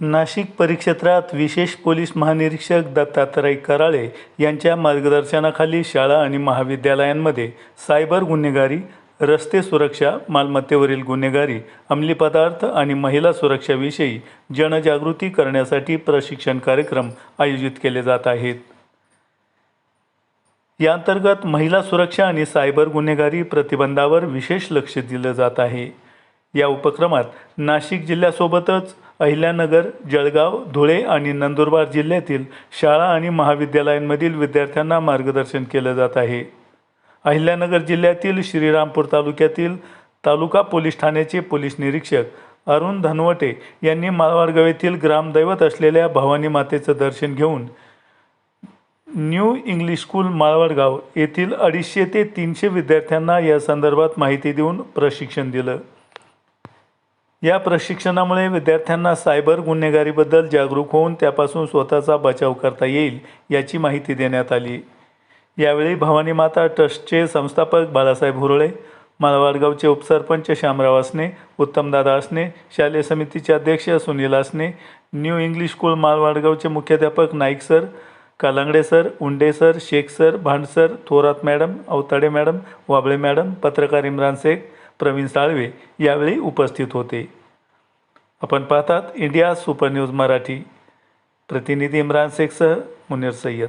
नाशिक परिक्षेत्रात विशेष पोलीस महानिरीक्षक दत्तात्रय कराळे यांच्या मार्गदर्शनाखाली शाळा आणि महाविद्यालयांमध्ये सायबर गुन्हेगारी रस्ते सुरक्षा मालमत्तेवरील गुन्हेगारी अंमली पदार्थ आणि महिला सुरक्षाविषयी जनजागृती करण्यासाठी प्रशिक्षण कार्यक्रम आयोजित केले जात आहेत. या अंतर्गत महिला सुरक्षा आणि सायबर गुन्हेगारी प्रतिबंधावर विशेष लक्ष दिलं जात आहे. या उपक्रमात नाशिक जिल्ह्यासोबतच अहिल्यानगर जळगाव धुळे आणि नंदुरबार जिल्ह्यातील शाळा आणि महाविद्यालयांमधील विद्यार्थ्यांना मार्गदर्शन केलं जात आहे. अहिल्यानगर जिल्ह्यातील श्रीरामपूर तालुक्यातील तालुका पोलीस ठाण्याचे पोलीस निरीक्षक अरुण धनवटे यांनी माळवाडगाव येथील ग्रामदैवत असलेल्या भवानी मातेचं दर्शन घेऊन न्यू इंग्लिश स्कूल माळवडगाव येथील अडीचशे ते तीनशे विद्यार्थ्यांना या संदर्भात माहिती देऊन प्रशिक्षण दिलं. या प्रशिक्षणामुळे विद्यार्थ्यांना सायबर गुन्हेगारीबद्दल जागरूक होऊन त्यापासून स्वतःचा बचाव करता येईल याची माहिती देण्यात आली. यावेळी भवानी माता ट्रस्टचे संस्थापक बाळासाहेब हुरळे मालवाडगावचे उपसरपंच श्यामराव असणे उत्तमदादा असणे शालेय समितीचे अध्यक्ष सुनील असणे न्यू इंग्लिश स्कूल मालवाडगावचे मुख्याध्यापक Naik sir Kalangade sir Unde sir Shaikh sir Bhand sir Thorat madam Awatade madam Wable madam पत्रकार इम्रान शेख प्रवीण साळवे यावेळी उपस्थित होते. आपण पाहतात इंडिया सुपर न्यूज मराठी. प्रतिनिधी इम्रान शेखसह मुनीर सय्यद.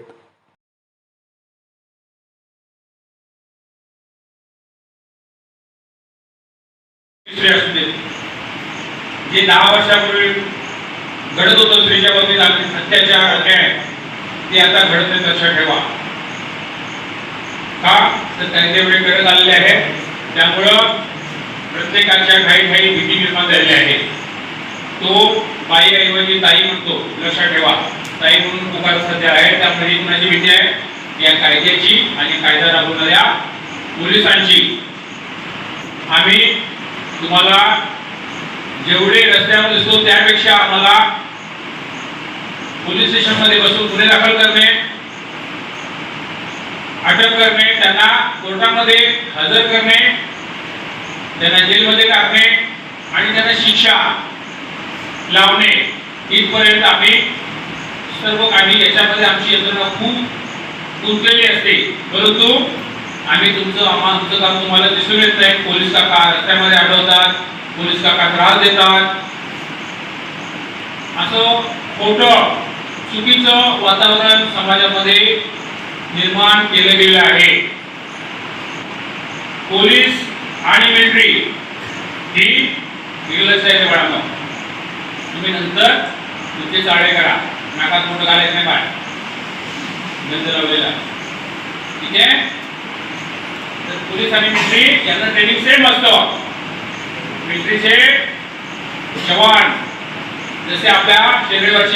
जे दहा वर्षापूर्वी घडत होतं स्त्रीच्या बाबतीत अत्य- अत्याचार अन्याय ते आता घडत नाही लक्षात ठेवा. का? तर त्यांच्याकडे करत आलेले आहे त्यामुळं प्रत्येकाच्या घाई घाई भीती निर्माण झालेली आहे. तो बाई ऐवजी ताई म्हणतो लक्षात ठेवा. ताई म्हणून पुकार सध्या आहे त्यामध्ये कुणाची भीती आहे. या कायद्याची आणि कायदा राबवणाऱ्या पोलिसांची. आम्ही तुम्हाला जेवढे रस्त्यावर दिसतो त्यापेक्षा आम्हाला पोलीस स्टेशनमध्ये बसून गुन्हे दाखल करणे अटक करणे त्यांना कोर्टामध्ये हजर करणे त्यांना जेलमध्ये टाकणे आणि त्यांना शिक्षा लावणे इथपर्यंत आम्ही सर्व काही याच्यामध्ये आमची यंत्रणा खूप गुंतलेली असते. परंतु आम्ही तुमचं आम्हाला तुमचं काम तुम्हाला दिसून येत नाही. पोलीस काका रस्त्यामध्ये अडवतात पोलीस काका त्रास देतात. असं खोटं चुकीचं वातावरण समाजामध्ये निर्माण केलं गेलं आहे पोलीस आणि मिलिटरी ही वेगळंच आहे बाळांनो तुम्ही नंतर तुमचे चाळे करा नाकात मोठं घालायचं नाही बाळ गंध लावलेला. ठीक आहे? तर पोलीस आणि मिस्ट्री यांना ट्रेनिंग सेम असतं. मिलिटरीचे जवान जसे आपल्या शरीरावरची